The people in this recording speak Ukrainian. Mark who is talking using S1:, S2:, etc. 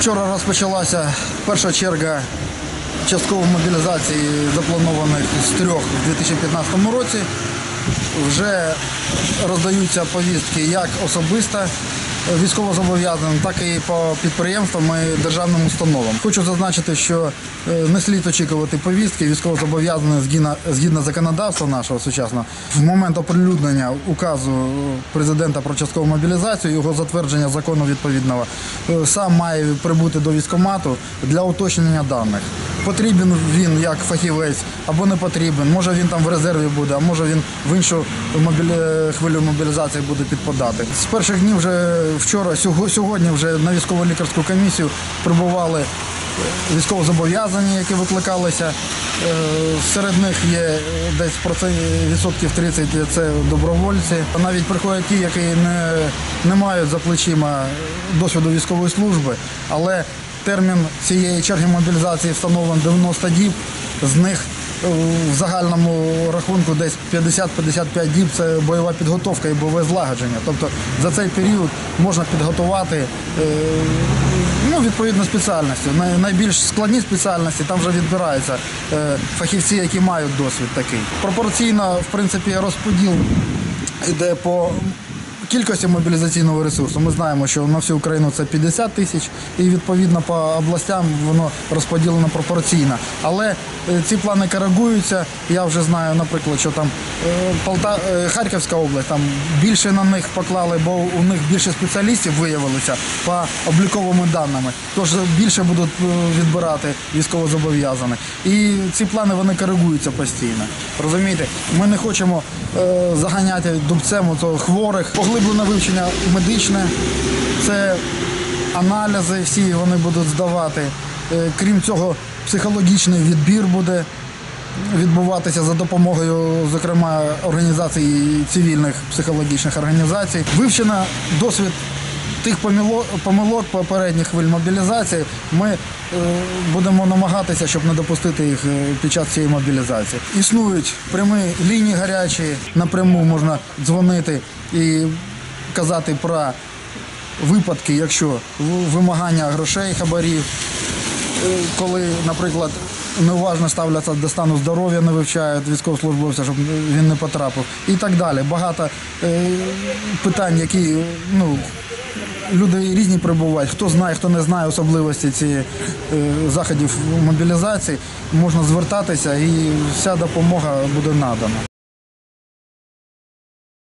S1: Вчора розпочалася перша черга часткової мобілізації запланованих з трьох у 2015 році. Вже роздаються повістки як особисто військовозобов'язаним, так і по підприємствам і державним установам. Хочу зазначити, що е, не слід очікувати повістки військовозобов'язаних згідно, згідно законодавства нашого сучасного. В момент оприлюднення указу президента про часткову мобілізацію, його затвердження закону відповідного, е, сам має прибути до військкомату для уточнення даних. Потрібен він як фахівець або не потрібен. Може він там в резерві буде, а може він в іншу мобілі... хвилю мобілізації буде підпадати. З перших днів вже вчора, сього- сьогодні вже на військово-лікарську комісію прибували військовозобов'язані, які викликалися. Е, Серед них є десь відсотків 30 це добровольці. Навіть приходять ті, які не, не мають за плечима досвіду військової служби, але термін цієї черги мобілізації встановлений 90 діб. З них е, в загальному рахунку десь 50-55 діб це бойова підготовка і бойове злагодження. Тобто за цей період можна підготувати е, ну, відповідно спеціальності. Найбільш складні спеціальності там вже відбираються е, фахівці, які мають досвід такий. Пропорційно, в принципі, розподіл йде по кількості мобілізаційного ресурсу. Ми знаємо, що на всю Україну це 50 тисяч, і відповідно по областям воно розподілено пропорційно. Але е, ці плани коригуються. Я вже знаю, наприклад, що там е, Полта... е, Харківська область там більше на них поклали, бо у них більше спеціалістів виявилося по обліковими даними. Тож більше будуть відбирати військовозобов'язаних. І ці плани вони коригуються постійно. Розумієте, ми не хочемо заганяти дубцем ото хворих. Поглиблене вивчення медичне, це аналізи, всі вони будуть здавати. Е, крім цього, психологічний відбір буде відбуватися за допомогою, зокрема, організацій цивільних психологічних організацій. Вивчено досвід тих помилок попередніх хвиль мобілізації. Ми е, будемо намагатися, щоб не допустити їх е, під час цієї мобілізації. Існують прямі лінії гарячі, напряму можна дзвонити і казати про випадки, якщо вимагання грошей, хабарів, коли, наприклад, неуважно ставляться до стану здоров'я, не вивчають військовослужбовця, щоб він не потрапив, і так далі. Багато е, питань, які ну, люди різні прибувають. Хто знає, хто не знає особливості цієї е, заходів мобілізації, можна звертатися і вся допомога буде надана.